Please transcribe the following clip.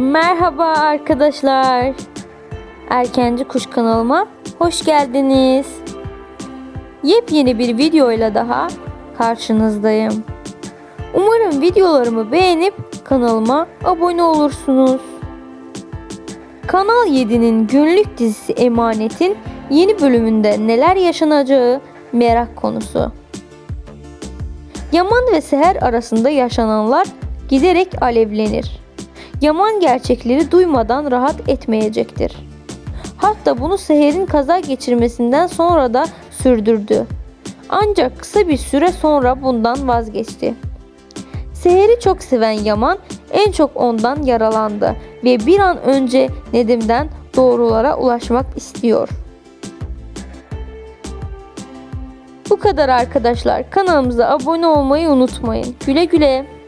Merhaba arkadaşlar. Erkenci Kuş kanalıma hoş geldiniz. Yepyeni bir videoyla daha karşınızdayım. Umarım videolarımı beğenip kanalıma abone olursunuz. Kanal 7'nin günlük dizisi Emanet'in yeni bölümünde neler yaşanacağı merak konusu. Yaman ve Seher arasında yaşananlar giderek alevlenir. Yaman gerçekleri duymadan rahat etmeyecektir. Hatta bunu Seher'in kaza geçirmesinden sonra da sürdürdü. Ancak kısa bir süre sonra bundan vazgeçti. Seher'i çok seven Yaman en çok ondan yaralandı ve bir an önce Nedim'den doğrulara ulaşmak istiyor. Bu kadar arkadaşlar. Kanalımıza abone olmayı unutmayın. Güle güle.